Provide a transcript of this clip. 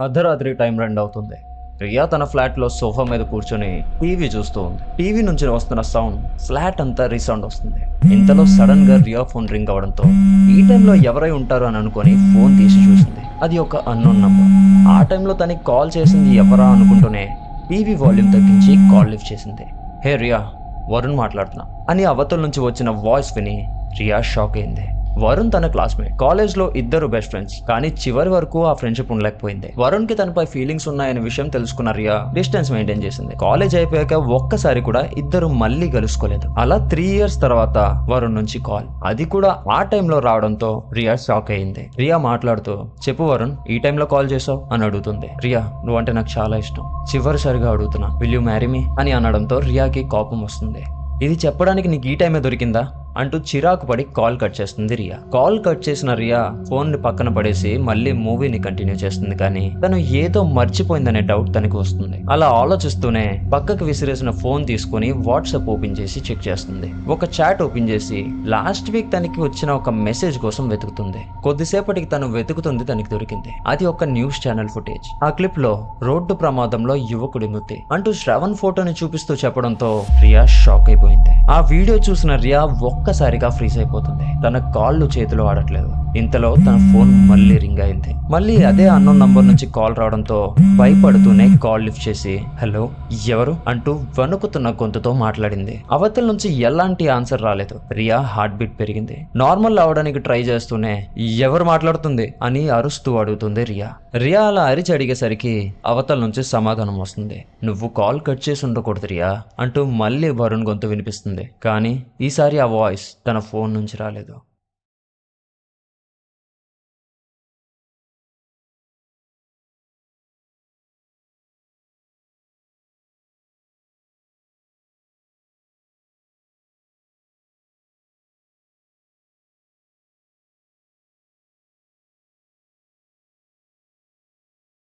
అర్ధరాత్రి టైం రెండు అవుతుంది. రియా తన ఫ్లాట్లో సోఫా మీద కూర్చొని టీవీ చూస్తూ ఉంది. టీవీ నుంచి వస్తున్న సౌండ్ ఫ్లాట్ అంతా రీసౌండ్ వస్తుంది. ఇంతలో సడన్గా రియా ఫోన్ రింగ్ అవడంతో ఈ టైంలో ఎవరై ఉంటారు అని అనుకొని ఫోన్ తీసి చూసింది. అది ఒక అన్నోన్ నంబర్ ఆ టైంలో తనకి కాల్ చేసింది ఎవరా అనుకుంటూనే టీవీ వాల్యూమ్ తగ్గించి కాల్ లిఫ్ట్ చేసింది. హే రియా వరుణ్ మాట్లాడుతున్నా. అని అవతల నుంచి వచ్చిన వాయిస్ విని రియా షాక్ అయింది. వరుణ్ తన క్లాస్మేట్ కాలేజ్లో ఇద్దరు బెస్ట్ ఫ్రెండ్స్ కానీ చివరి వరకు ఆ ఫ్రెండ్షిప్ ఉండలేకపోయింది. వరుణ్కి తనపై ఫీలింగ్స్ ఉన్నాయనే విషయం తెలుసుకున్న రియా డిస్టెన్స్ మెయింటైన్ చేసింది. కాలేజ్ అయిపోయాక ఒక్కసారి కూడా ఇద్దరు మళ్ళీ కలుసుకోలేదు. అలా త్రీ ఇయర్స్ తర్వాత వరుణ్ నుంచి కాల్ అది కూడా ఆ టైంలో రావడంతో రియా షాక్ అయింది రియా మాట్లాడుతూ చెప్పు వరుణ్ ఈ టైంలో కాల్ చేసావు? అని అడుగుతుంది. రియా నువ్వంటే నాకు చాలా ఇష్టం. చివరిసారిగా అడుగుతున్నా. విల్ యూ మ్యారీ మీ అని అనడంతో రియాకి కోపం వస్తుంది. ఇది చెప్పడానికి నీకు ఈ టైమే దొరికిందా? అంటూ చిరాకు పడి కాల్ కట్ చేస్తుంది రియా. కాల్ కట్ చేసిన రియా ఫోన్ని పక్కన పడేసి మళ్ళీ మూవీని కంటిన్యూ చేస్తుంది కానీ తను ఏదో మర్చిపోయిందనే డౌట్ తనకి వస్తుంది. అలా ఆలోచిస్తూనే పక్కకు విసిరేసిన ఫోన్ తీసుకుని వాట్సాప్ ఓపెన్ చేసి చెక్ చేస్తుంది. ఒక చాట్ ఓపెన్ చేసి లాస్ట్ వీక్ తనకి వచ్చిన ఒక మెసేజ్ కోసం వెతుకుతుంది. కొద్దిసేపటికి తను వెతుకుతుంది తనకి దొరికింది. అది ఒక న్యూస్ ఛానల్ ఫుటేజ్. ఆ క్లిప్లో రోడ్డు ప్రమాదంలో యువకుడి మృతి అంటూ శ్రవణ్ ఫోటోని చూపిస్తూ చెప్పడంతో రియా షాక్ అయిపోయింది. ఆ వీడియో చూసిన రియా ఒక్కసారిగా ఫ్రీజ్ అయిపోతుంది. తన కాళ్ళు చేతిలో ఆడట్లేదు. ఇంతలో తన ఫోన్ మళ్ళీ రింగ్ అయింది. మళ్ళీ అదే అన్నో నంబర్ నుంచి కాల్ రావడంతో భయపడుతూనే కాల్ లిఫ్ట్ చేసి హలో ఎవరు? అంటూ వణుకుతున్న గొంతుతో మాట్లాడింది. అవతల నుంచి ఎలాంటి ఆన్సర్ రాలేదు. రియా హార్ట్ బీట్ పెరిగింది. నార్మల్ అవడానికి ట్రై చేస్తూనే ఎవరు మాట్లాడుతుంది? అని అరుస్తూ అడుగుతుంది రియా. రియా అలా అరిచి అడిగేసరికి అవతల నుంచి సమాధానం వస్తుంది. నువ్వు కాల్ కట్ చేసి ఉండకూడదు రియా అంటూ మళ్ళీ వరుణ్ గొంతు వినిపిస్తుంది. కానీ ఈసారి ఆ వాయిస్ తన ఫోన్ నుంచి రాలేదు.